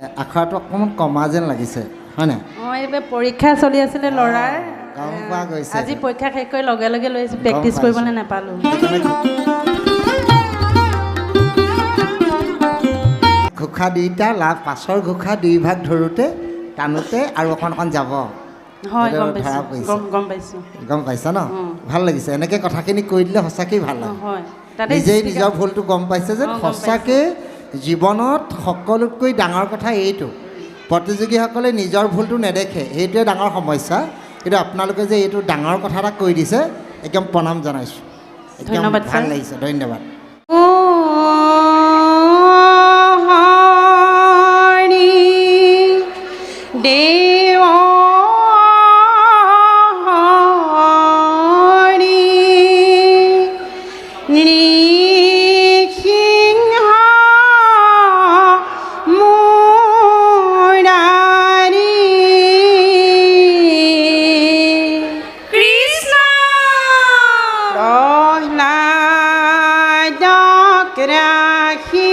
আখৰাটো অকণমান কমা যেন লাগিছে হয়নে মই এইবাৰ পৰীক্ষা চলি আছিলে ল'ৰাৰ। গম পোৱা গৈছে। আজি পৰীক্ষা শেষ কৰি লগে লগে লৈ আহিছোঁ প্ৰেক্টিচ পাইছোঁ। কৰিবলৈ নাপালোঁ। ঘোষা দুইটা লাভ পাছৰ ঘোষা দুই ভাগ ধৰোঁতে টানোতে আৰু অকণ অকণ যাব। গম পাইছোঁ। ন। ভাল লাগিছে। এনেকৈ কথাখিনি কৈ দিলে সঁচাকেই ভাল অঁ, লাগে। নিজেই নিজৰ ভুলটো গম পাইছে যে অঁ, গম সঁচাকৈ জীৱনত সকলোতকৈ ডাঙৰ কথা এইটো। প্ৰতিযোগীসকলে নিজৰ ভুলটো নেদেখে সেইটোৱে ডাঙৰ সমস্যা। কিন্তু আপোনালোকে যে এইটো ডাঙৰ কথা এটা কৈ দিছে একদম প্ৰণাম জনাইছোঁ। একদম ধন্যবাদ, ভালো। লাগিছে ধন্যবাদ। ও Gracias.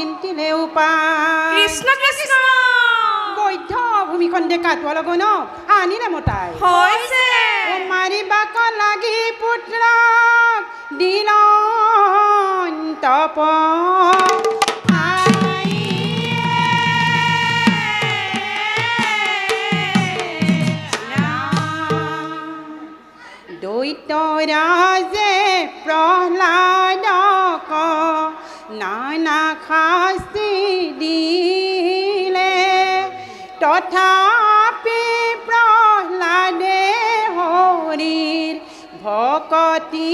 চিন্তিলে উপায় কৃষ্ণ কৃষ্ণ। বৈধ ভূমিখন ডেকা তোৱা ন আনিলে মতাই হৈছে মাৰিবাক লাগি পুত্ৰক দিল তপ। দৈত তথাপি প্ৰহ্লাদে হরির ভকতি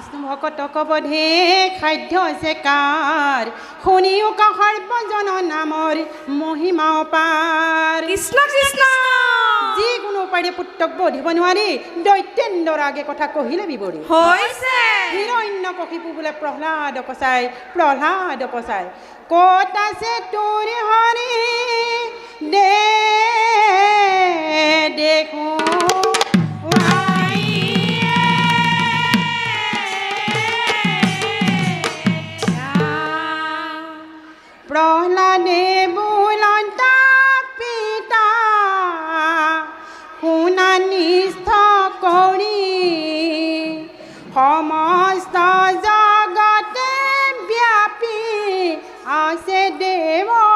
বিষ্ণু ভকতক বধে খাদ্য হৈছে কাৰ? শুনিও সৰ্বজন নামৰ মহিমা পাৰ কৃষ্ণ কৃষ্ণ! যিকোনো উপায়েৰে পুত্ৰক বধিব নোৱাৰি দৈত্যেন্দ্ৰৰ আগে কথা কহিলে বিৱৰি। হৈছে। হিৰণ্য কশিপু বোলে প্ৰহ্লাদ কচাই প্ৰহ্লাদ কচাই ক'ত আছে তোৰ হৰি? দে দেখো প্ৰহ্লাদে বুলন্ত পিতা শুনা নিষ্ঠ কৰি সমস্ত জগতে ব্যাপী আছে দেৱ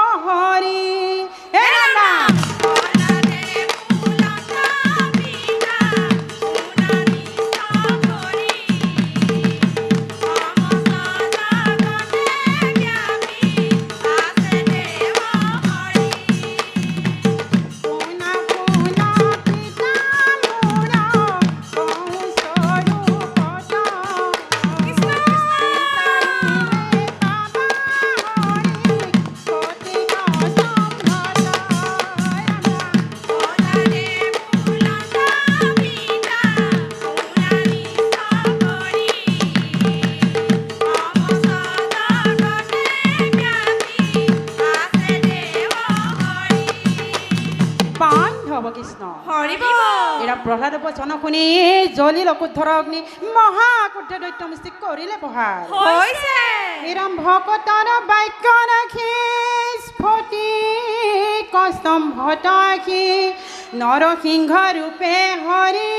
কৃষ্ণ। এরা প্রহ্লাদ বচন শুনি জলি লকুদ্ধৰ অগ্নি মহাকুদ্ধ দৈত্য মুষ্টি কৰিলে পহাৰ এৰাম ভকতৰ বাক্য ৰাখি স্ফটি কস্তম্ভত আখি নৰসিংহ ৰূপে হৰি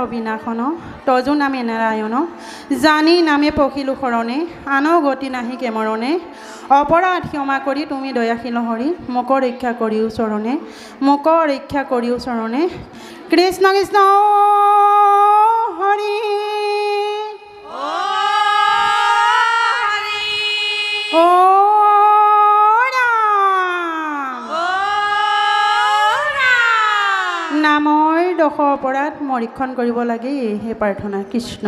অপৰাধ বিনাশন তজু নামে নাৰায়ণ, জানি নামে পখিলো শৰণে আন গতি নাহি কেমৰণে অপৰাধ ক্ষমা কৰি তুমি দয়াশীল হৰি, মোক ৰক্ষা কৰিও চৰণে, মোক ৰক্ষা কৰিও চৰণে, কৃষ্ণ কৃষ্ণ হৰি। দশ অপৰাধ মৰীক্ষণ কৰিব লাগে এইহে প্ৰাৰ্থনা কৃষ্ণ।